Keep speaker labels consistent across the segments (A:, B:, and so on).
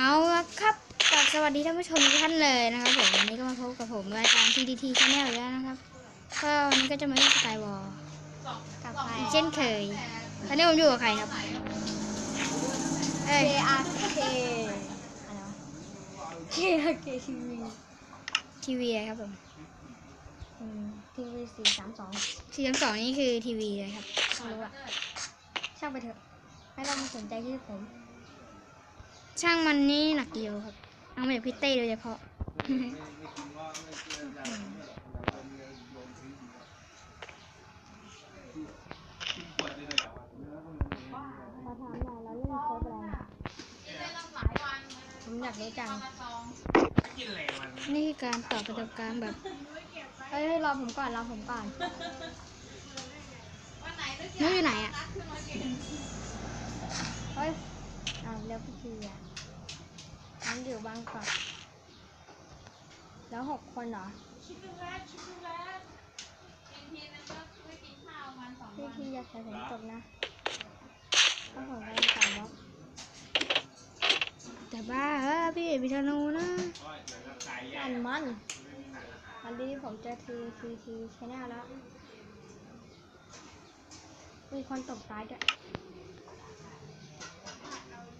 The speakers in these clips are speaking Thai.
A: เอาละครับกับสวัสดีท่านผู้ชมทุกท่านเลยนะครับผมวันนี้ก็มาพบกับผมรายการ TDT Channel อีกแล้วนะครับก็วันนี้ก็จะมาเล่นสกายวอล
B: กับใคร
A: เช่นเคยตอนนี้ผมอยู่กับใครครับเอ้ย
B: KRK อะไรวะ KRK ทีวี
A: ทีวีครับผม
B: อืมทีวีสี่สามสอง
A: ทีมสองนี่คือทีวีเลยครับ
B: ไม่รู้อะช่างไปเถอะไม่ต้องมาสนใจที่ผม
A: ช่างมันนี่หนักเดียวครับเอามาจากพิตเต้โดยเฉพาะ
B: พอถามหน่อยเราเล่นเซิร์ฟอะไรผมอยากรู้จัง
A: นี่คือการต่อประสบการณ์แบบ
B: เอ้ยรอผมก่อนรอผมก่อน
A: นุ้ยอยู่ไหนอะ
B: เฮ้ยอ่าเร็วพี่ทีอะนั่น อยู่บางกอกแล้วหกคนเหรอพี่ทีอยากใส่ผมจบนะถ้าผมไปสายบล็อก
A: แต่บ้าเฮ้ยพี่เอกพิธนูนะ
B: มันมันวันนี้ผมเจอทีทีทีชแนลแล้ว มีคนตกซ้ายด้วย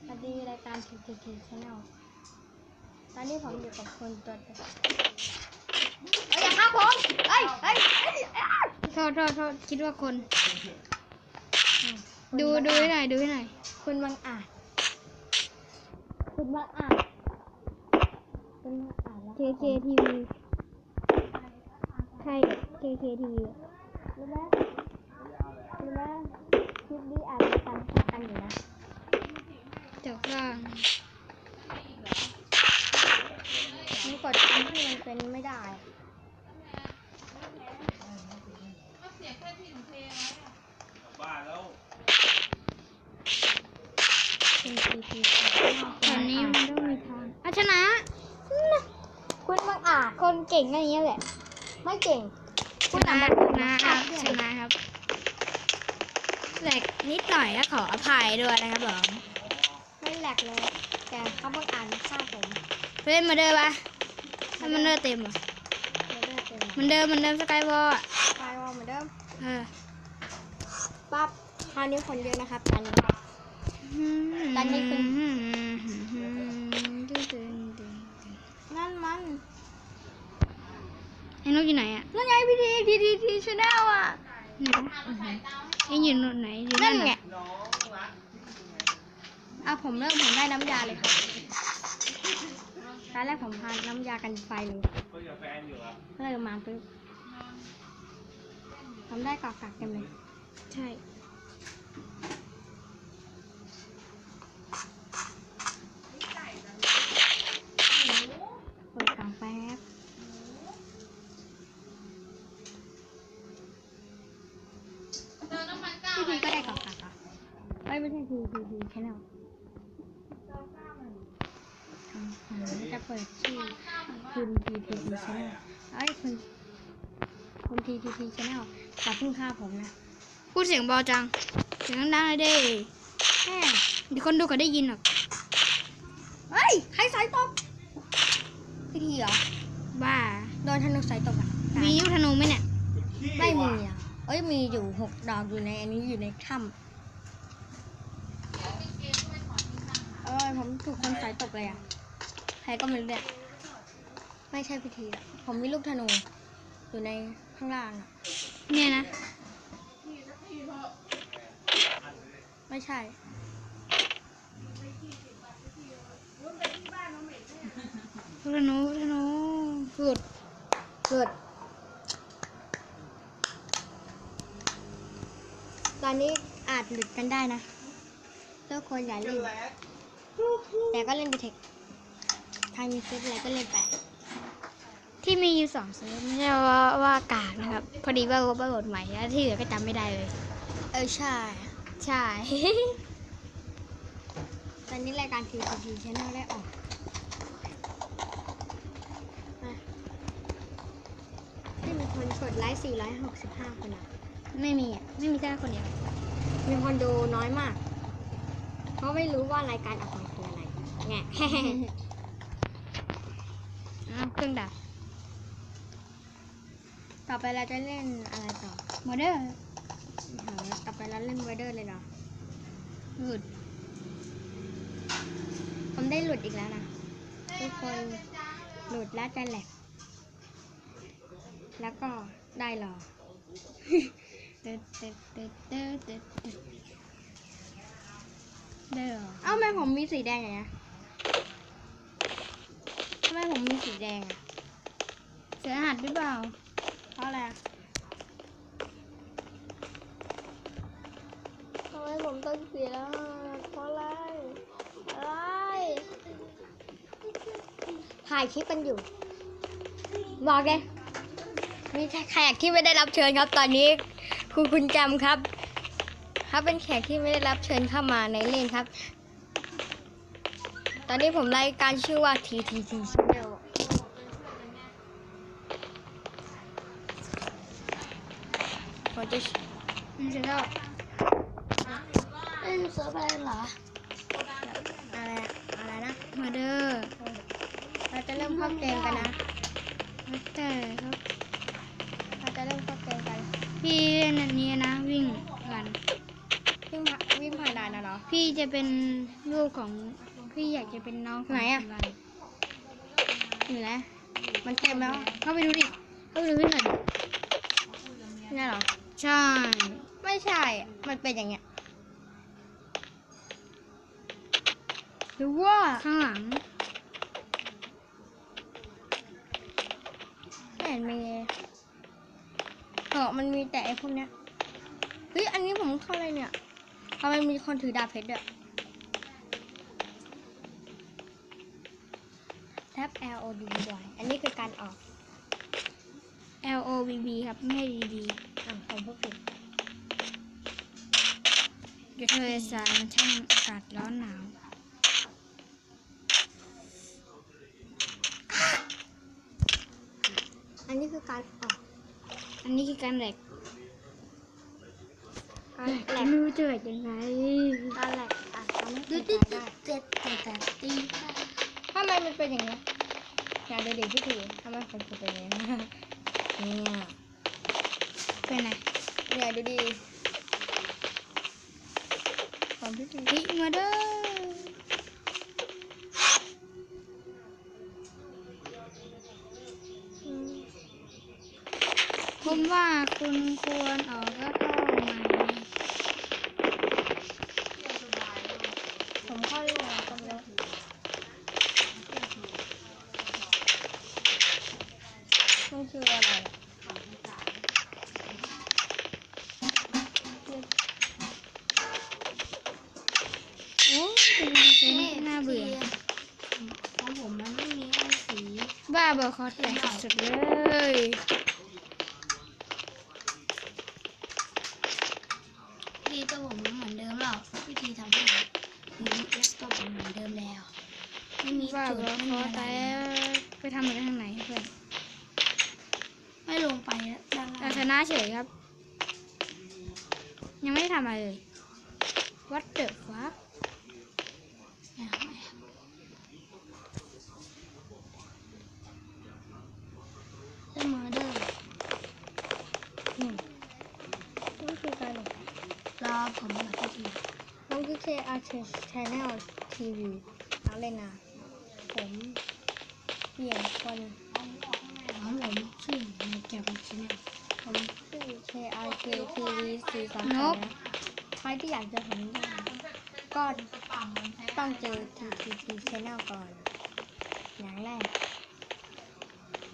B: สวัสดีรายการทีทีทีชแนลต อนนี้ผมอยู่กับคนตัวเดียวเอ้ยอย่าฆ่าผมเอ้ยเอ้ยเอ้ย
A: โทษโทษโทษคิดว่าคน ดูดูให้หน่อยดูให้หน่อย
B: คุณบังอาจคุณบังอาจคุณบังอาจ
A: KK TV ใช่ KK TV
B: รู้ไหมรู้ไหมคลิปนี้อาจจะการฆ่ากันอยู่นะ
A: จากล่าง
B: มัน กดอันที่มันเป็นไม่ได้
C: บ้าแล้ว
B: คุณทีที
A: ตอนนี้มันต้องมีทางอะชนะ
B: คุณบังอาจ
A: คนเก่งก็อย่างเงี้ยแหละ
B: ไม่เก่ง
A: ชนะนะครับชนะครับแหลกนิดหน่อยก็ขออภัยด้วยนะครับผม
B: ไม่แหลกเลย แต่เขาบังอาจมาฆ่าผม
A: ไปเล่นมาเดิมปะ ถ้ามันเดิมเต็มเหรอ
B: ไม่ได้เต็ม
A: มันเดิมมันเดิมสกายวอล
B: ไปวอลเหมือนเดิม
A: เออ
B: ปั๊บคราวนี้คนเยอะนะครับตอนนี้ ตอนนี้คุณ นั่นมัน
A: ไอ้นกอยู่ไหนอะ
B: นั่นไงพี่ทีทีทีทีชาแนลอะ
A: ไหนวะไอ้อยู่ไหนอยู่
B: นั่
A: นั่
B: น
A: น
B: ไง
A: ไง
C: น้องรัก
B: อะผมเริ่มผมได้น้ำยาเลยครับ ตอนแรกผมทานน้ำยากันไฟเลย
C: คุยกับแฟนอยู่ครับ
B: เริ่มมาปุ๊บผมได้กอกกักเต็มเลย
A: ใช่
B: เปิดกล่องแป๊บ พี่ทีก็ได้กอกกักเหรอไม่ไม่ใช่ทีทีทีแค่นั้นผมจะ เปิดชื่อคุณทีทีทีชาแนลเอ้ยคุณคุณทีทีทีชาแนลอย่าเพิ่งฆ่าผมนะ
A: พูดเสียงเบาจัง เสียงดังๆเลยเด้
B: แม่
A: เดี๋ยวคนดูเขาได้ยินหรอก
B: เฮ้ย ใครสายตกพี่ทีเหรอ
A: บ้า
B: โดนธนูสายตกอะ
A: มียุธนูไหมเนี่ย
B: ไม่มีอะ เอ้ย มีอยู่หกดอกอยู่ในอันนี้อยู่ในถ้ำเอ้ย ผมถูกคนสายตกเลยอะ รก็ไม่รู้เนี่ยไม่ใช่พิธี ผมมีลูกธนู อยู่ในข้างล่าง
A: เนี่ยนะ
B: ไม่ใช่
A: ธนูธนูหลุด
B: เกิดตอนนี้อาจหลุดกันได้นะเลือกคนอย่าเล่นแต่ก็เล่นไปเถอะใค รมีเซตอะไรก็เล่นไป
A: ที่มีอยู่สองเซิร์ฟไม่ใช่ว่าว่ากากนะครับ พอดีว่าว่าบทใหม่แล้วที่เหลือก็จำไม่ได้เลย
B: เออใช่
A: ใช่
B: ตอนนี้รายการทีทีทีชแนลได้ออกมาที่มีคนกดไลค์465 คนอะ
A: ไม่มีอะ ไม่มีแค่คนเดียว
B: มีคนดูน้อยมาก เพราะไม่รู้ว่ารายการออกมาคืออะไรเอไง
A: อ้าว เครื่องดับ
B: ต่อไปเราจะเล่นอะไรต่อ
A: โมเดอร์
B: เออต่อไปเราเล่นไวเดอร์เลยเหรอ
A: หลุด
B: ผมได้หลุดอีกแล้วนะ ทุกคนหลุดแล้วจะแหลก แล้วก็ได้หรอ
A: เติร์ดเติร์ดเติร์ดเติร์ดเติร์ดเติร์ดได้เหรอ
B: เอ้าทำไมผมมีสีแดงอย่างเงี้ย ทำไมผมมีสีแดงอะ
A: เสียรหัสหรือเปล่า
B: เพราะอะไรอะทำไมผมต้องเสียรหัสเพราะอะไรอะไรถ่ายคลิปกันอยู่ บอกเลยมีแขกที่ไม่ได้รับเชิญครับ ตอนนี้คุณคุณจำครับเขาเป็นแขกที่ไม่ได้รับเชิญเข้ามาในเล่นครับ ตอนนี้ผมรายการชื่อว่า TTT Channel ผมจะ
A: มันจะเล่า
B: เล่นเซิร์ฟอะไรเหรออะไรอะอะไรนะ
A: โมเดอร์
B: เราจะเริ่มเข้าเกมกันนะ
A: แล้วแต่ครับ
B: เราจะเริ่มเข้าเกมกัน
A: พี่เล่นอันนี้นะวิ่งกัน
B: วิ่งผ่านวิ่งผ่านด่านนะเหรอ
A: พี่จะเป็นลูกของ พี่อยากจะเป็นน้องของ
B: ไหนอะ
A: คุณวัน
B: อยู่นะ มันเต็มแล้ว
A: เข้าไปดูดิ เข้าไปดูพี่หน่อยดิ
B: นี่เหรอ
A: ใช่
B: ไม่ใช่อะมันเป็นอย่างเงี้ย
A: หรือว่าข้างหลัง
B: ไม่เห็นมีเลยเออมันมีแต่ไอ้พวกเนี้ย เฮ้ย อันนี้ผมเข้าอะไรเนี่ยทำไมมีคนถือดาบเพชรด้วย แท็บ L O D บ่อยอันนี้คือการออก
A: L O V B ครับ ไม่ดีดี
B: อะผมพูดผิด
A: เดี๋ยวเธอสารมันช่างอากาศร้อนหนาว
B: อันนี้คือการออก
A: อันนี้คือการแหลก
B: การแหลก
A: ไม่รู้จะแหลกยังไง
B: การแหลกอาจทำให้
A: ดู
B: เกิ
A: ดิ
B: ดได้
A: เจ็ดเจ็ดแปดตี
B: ทำไมมันเป็นอย่างเงี้ยอย่าดูดิพี่ทีทำไมผมถึงเป็นอย่างเงี้เนี่ย
A: เป็นไง
B: เนี่ยดูดิของพี่ที
A: มาเด้อผมว่าคุณควรออกก็เข้าใหม่
B: ผมเข้าอยู่นะคนเดียวมันคืออะไรอะ
A: โอ้เป็นเซนน่าเบื่อ
B: ของผมมันไม่มีไอ้สี
A: บ้าบอคอแตกสุดๆเลย
B: ดีตัวผมเหมือนเดิมหรอกวิธีทำให้มีเอสตัวผมเหมือนเดิมแล้ว ไม่มี
A: บ้า
B: จุด
A: บอ
B: ไม่
A: ค
B: มี
A: อ
B: อะ
A: แต
B: ไร
A: กไปทำอะไรทางไหนเพื่อน
B: ไม่ลงไปแล้วด้าน
A: เรา
B: ล่าง
A: ชนะเฉยครับ ยังไม่ได้ทำอะไรเลย What the fuck
B: เล่นมาเดอร์นี่นี่คือการรอผมแบบพิธีน้ องคือเคอาร์ชแนลทีวีนักเล่นนะ ผมเปลี่ยนคนของผมชื่อในแกมชแนลผมชื่อ KRK TV สีสอง
A: นก
B: นะใครที่อยากจะเห็นก็ต้องเจอ TTT Channel ก่อน อย่างแรก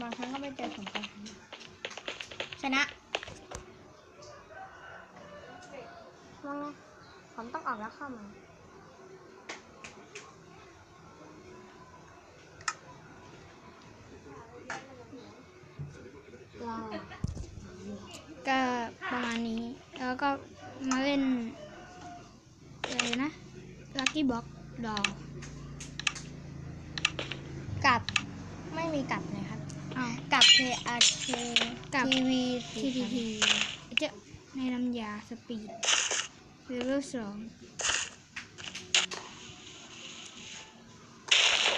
B: บางครั้งก็ไม่เจอผมก็ชนะว่าไง ผมต้องออกแล้วเข้ามา
A: ก็ประมาณนี้ แล้วก็มาเล่นอะไรนะ Lucky Box ดอ
B: กับไม่มีกับเลยครับ
A: อ้าว
B: กับ KRK
A: กับ
B: TV
A: TTT เจะในน้ำยาสปีด เลเวลสอง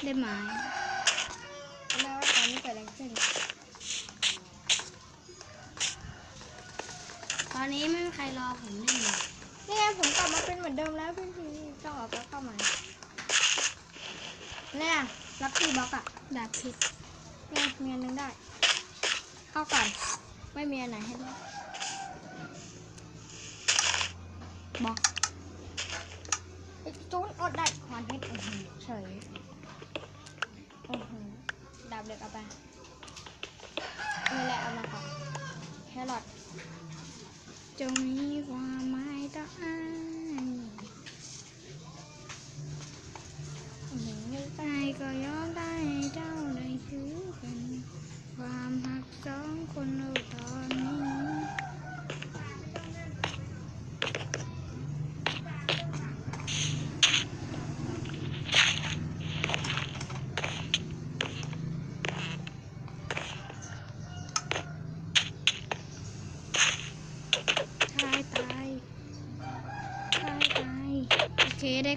A: ได้ไม้
B: ทำไมว่าตอนนี้เกิดอะไรขึ้น
A: ตอนนี้ไม่มีใครรอผมเล่นเลย
B: นี่ไงผมกลับมาเป็นเหมือนเดิมแล้วพี่พีต้องออกแล้วเข้ามาเนี่ยลักกี้บล็อกอะ
A: ดาบพิษ
B: เนี่ยมีอันหนึงได้ เข้าก่อน ไม่มีอันไหนให้ได้ บล็อกไอ้จูนอดได้คอนเทนต์โอ้โหเฉยโอ้โหดาบเล็กเอาไปนี่แหละเอามาก่อนแครอท
A: จงมีความหมายต่ออ้าย
B: อื้อหือ
A: ตายก็ยอมได้เจ้าได้ถือกัน ความหักสองคนเราตอนนี้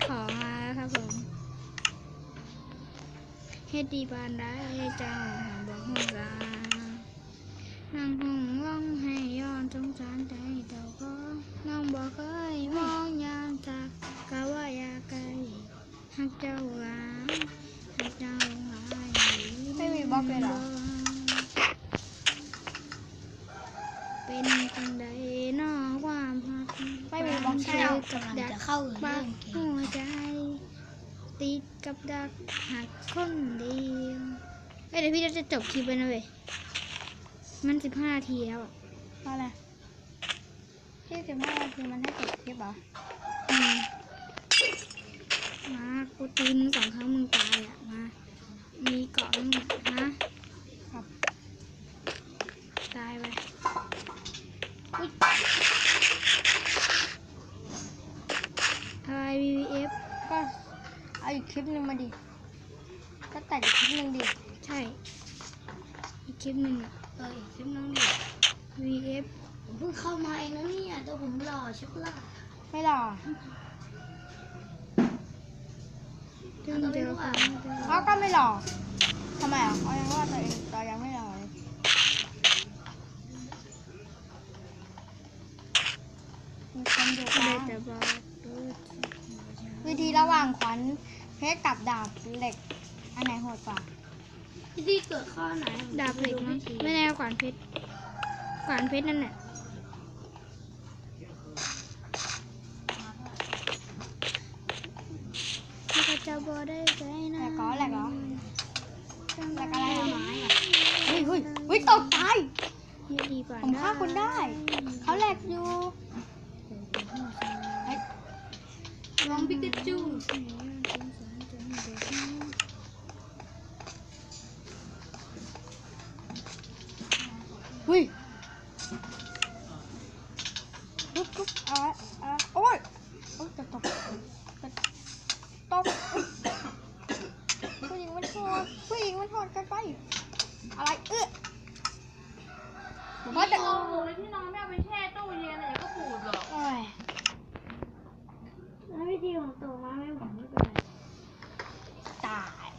A: ของมาแล้วครับผมเฮ็ดดีบานได้เจ้าหาบอกหุ่นลานางห้องร้องให้ย้อนสงสารใจเจ้าก็น้องบอกเคยมองยามจากกะว่าอยากไกลหักเจ้าหลายหักเจ้าหลาย
B: ไม่มีบอกเลยหรอ
A: เป็นจังใดนอความหัก
B: ไม่มีบอกใช่เหรอ
A: กับดักบักหัวใจติด กับดักหักคนเดียวเอ้ยเดี๋ยวพี่จะจบคลิปไปนะเว้ยมันสิบห้านาทีแล้วอะ
B: มาเลยที่สิบห้านาทีมันให้จบคลิปเหรอ
A: อืมมากูตีมึงสองครั้งมึงตายอะมา มีเกาะมึงอะนะครับ ตายไปอุ๊ยอะไร VVF
B: ก็เอาอีก คลิปหนึ่งมาดิ ก็แต่งอีกคลิปหนึ่งดิ
A: ใช่ อีกคลิปหนึ่งอะ
B: เอออีกคลิปหนึงดิ
A: VF
B: ผมเพิ่งเข้ามาเองนะเนี่ยตัวผมหล่อใช่ปะล่ะไม่หล่อ
A: ซึ่งเจอของ
B: เขาก็ไม่หล่อทำไมอะเขายังว่าตัวเองตัวยังไม่หล่อเลยมีคนดู
A: ก็
B: บ้า
A: ได้
B: ง
A: แต่บอกดู
B: วิธีระหว่างขวัญ เพชรกับดาบเหล็ก อันไหนโหดกว่า
D: ที่เกิดข้อไหน
A: ดาบเหล็กมั้งไม่แน่กวานเพชรกวานเพชรนั่นแหละข้าพเจ้าบ่ได้ใจนะ
B: แหลกเหรอแหลกเหรอ
A: แหล
B: แหล
A: ก
B: ก
A: อะ
B: อะไรไร
A: อะ
B: อะเฮ้ยเฮ้ยเฮ้ยตกตาย
A: ยืดดีกว่า
B: ผมฆ่าคุณได้ เขาแหลกอยู่เฮ้ย
D: น้องปิกาจู
B: เฮ้ยปุ๊บปุ๊บเอาไว้เอาไว้โอ้ยโอ้ยจะตกจะตกผู้หญิงมันโหดผู้หญิงมันโหดเกันไป อะไรเอื้อเพราะแต่
D: โอ้โหแล้วที่น้องไม่เอาไปแช่ตู้เย็นอะไรก็ปูดหรอก
B: โอ้ย
D: แล้ววิธีของตัวมาไม่ผมไม่เป็นไร
B: ตาย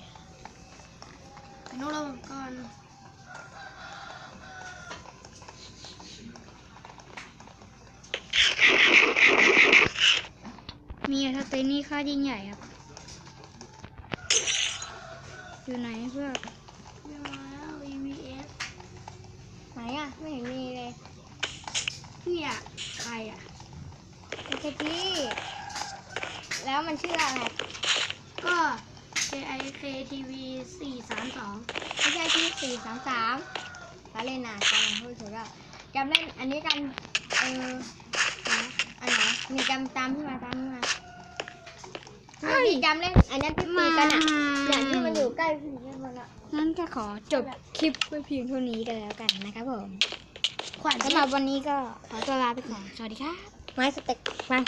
D: น้องเราก่อน
A: มีอะถ้าเต็นนี่ ค่ายิ่งใหญ่ครับ อยู่ไหนเพื่อน
D: เรียบร้อยแล้ว EVS
B: ไหนอะ ไม่เห็นมีเลย
D: เนี่ยใครอะ
B: เมื่อกี้แล้วมันชื่ออะไร
D: ก็ JIK TV 432
B: ไม่ใช่ที่สี่สามสามแล้วเล่นน่ะกำลังพูดถึงอะแกมเล่นอันนี้กัน เออนะอันไหนมีแกมตามพี่มาตามพี่มา
A: เฮ้ย
B: มีแกมเล่นอันนี้พี่ตีกันอะอย่างที่มันอยู่ใกล้พี่กันหมดอะ
A: งั้นก็ขอจบคลิปไว้เพียงเท่านี้กันแล้วกันนะครับผม
D: ขวัญ
A: สำหรับวันนี้ก็ขอตัวลาไปก่อน สวัสดีครับ
B: ไม้สเต็กมา